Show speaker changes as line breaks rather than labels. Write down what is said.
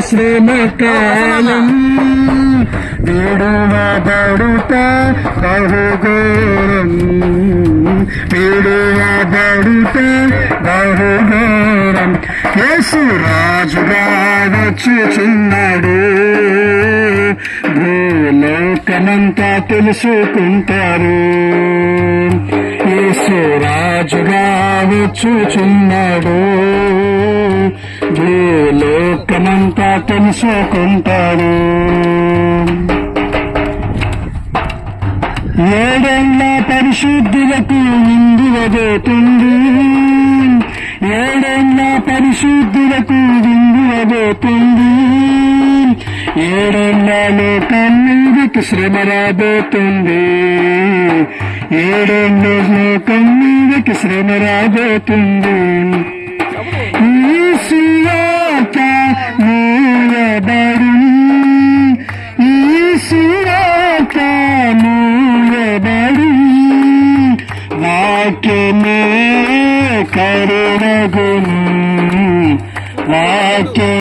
శ్రమ కాలం విడువబడుట బహుఘోరం విడువబడుట బహుఘోరం యేసు రాజుగా వచ్చుచున్నాడు. భూలోకమంతా తెలుసుకుంటారు. యేసు రాజుగా వచ్చుచున్నాడు. భూలోకమంతా తెలుసుకుంటాడు ఏడేళ్ళ పరిశుద్ధులకు విందువబోతుంది ఏడేళ్ళ పరిశుద్ధులకు విందువబోతుంది లోకం కన్నీరికి శ్రమ రాబోతుంది. లోకం కన్నీరికి శ్రమ రాబోతుంది. ஆற்றுமே கருணகுன் ஆற்று